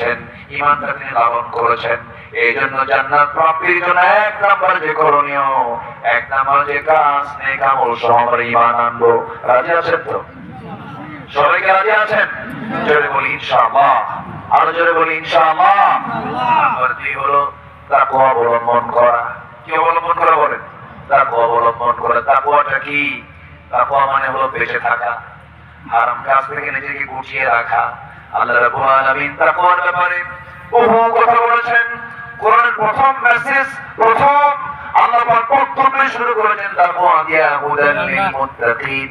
দিয়েছেন ইমানটা তিনি লালন করেছেন। এই জন্য জান্নাত প্রাপ্তির জন্য এক নাম্বার যে করণীয়, এক নাম্বার যে কাজ, নেক আমল সহ আমরা ইমান আনব। রাজি আছেন তো? সবাইকে রাজি আছেন? জোরে বলি, ইনশাআল্লাহ। আরও জোরে বলি, ইনশাআল্লাহ। নাম্বার দুই হলো তাকওয়া অবলম্বন করা। কি অবলম্বন করা বলেন? তাকওয়া অবলম্বন করা। তাকওয়াটা কি? তাকওয়া মানে হলো বেঁচে থাকা। হারাম কাজ থেকে নিজেকে গুটিয়ে রাখা। আল্লাহ রাব্বুল আলামিন তাকওয়ার ব্যাপারে বহু কথা বলেছেন। কোরআনের প্রথম মেসেজ প্রথম আল্লাহ পাক প্রথমে শুরু করেছেন তাকওয়া দিয়া হুদাল লিল মুত্তাকিন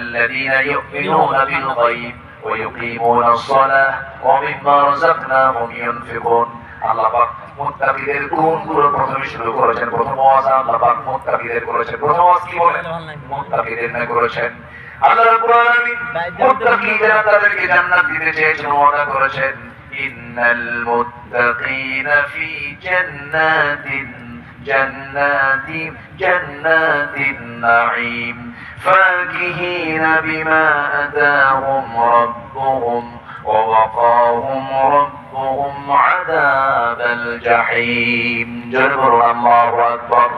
الذين يؤمنون بالغيب ويقيمون الصلاة ومما رزقناهم ينفقون আল্লাহ পাক মুত্তাকিদের গুণগুলো প্রথমে শুরু করেছেন। প্রথম ওয়াজ আল্লাহ পাক মুত্তাকিদের করেছেন। প্রথম ওয়াজ কি বলেন? মুত্তাকিদের না করেছেন। আল্লাহ রাব্বুল আলামিন মুত্তাকিরা তাদেরকে জান্নাত দিতে চেয়েছেন ওয়াদা করেছেন ইন্নাল মুত্তাকিনা ফি জান্নাতিন جنات جنات النعيم فاكهين بما أتاهم ربهم ووقاهم ربهم জাহিম। জোরে আল্লাহু আকবার।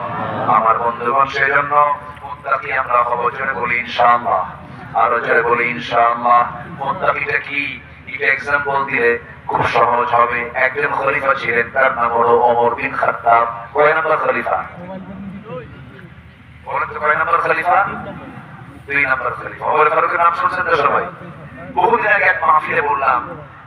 আমার বন্ধুগণ সেজন্য মুত্তাকি আমরা হব, জোরে বলি ইনশাআল্লাহ। আর জোরে বলি ইনশাআল্লাহ। মুত্তাকিটা কি? এটা এক্সাম্পল দিলে খুব সহজ হবে। একজন খলিফা ছিলেন, তার নাম হলো ওমর বিন খাত্তাব। কয় নাম্বার খলিফা? বলেন তো কয় নাম্বার খলিফা? দুই নাম্বার খলিফা। ওমর ফারুকের নাম শুনছেন তো সবাই? বহুদিন আগে মাহফিলে বললাম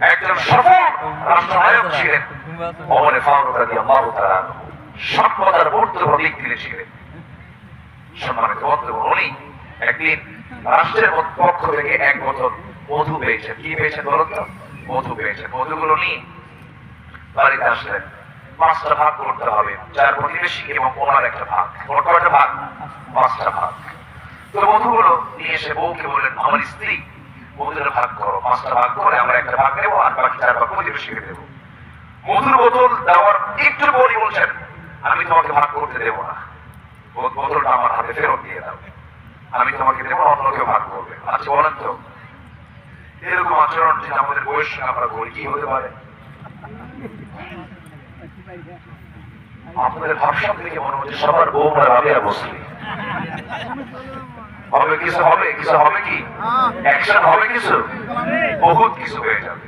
একজন সফল ছিলেন। অমরে ফারুক রাদিয়াল্লাহু তাআলা সভ্যতার মূর্ত প্রতীক ছিলেন। সম্মানিত বন্ধুগণ, উনি একদিন রাষ্ট্রের পক্ষ থেকে এক বোতল মধু পেয়েছেন। কি পেয়েছেন বলুন তো? মধু পেয়েছেন। মধুগুলো নিয়ে বাড়িতে আসলেন। পাঁচটা ভাগ করতে হবে। চার প্রতিবেশী এবং ওনার একটা ভাগ। ওনার কয়টা ভাগ? পাঁচটা ভাগ। তো মধুগুলো নিয়ে এসে বউকে বললেন, আমার স্ত্রী মধুর ভাগ করো, পাঁচটা ভাগ করে আমরা একটা ভাগ নেব, আর বাকি চার ভাগ প্রতিবেশীকে দেবো মধুর বোতল দেওয়ার একটু পরই বলছেন, আমি তোমাকে ভাগ করতে দেবো না। বোতলটা আমার হাতে ফেরত দিয়ে দাও। আমি তোমাকে দেবো অন্য কেউ ভাগ করবে। আচ্ছা বলেন তো, এরকম আচরণ যদি আমাদের বয়স আমরা করি, কি হতে পারে? আপনাদের ভাবসাব থেকে মনে হচ্ছে সবার বউরা রাবিয়া বসলি হবে কিছু হবে কিছু, হবে কি? অ্যাকশন হবে কিছু? বহুত কিছু হয়ে যাবে।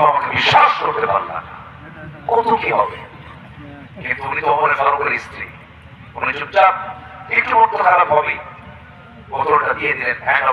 আমাকে বিশ্বাস করতে না। কত কি হবে? স্ত্রী। উনি চুপচাপ, একটু খারাপ হবে। দিয়ে দিলেন হ্যাঁ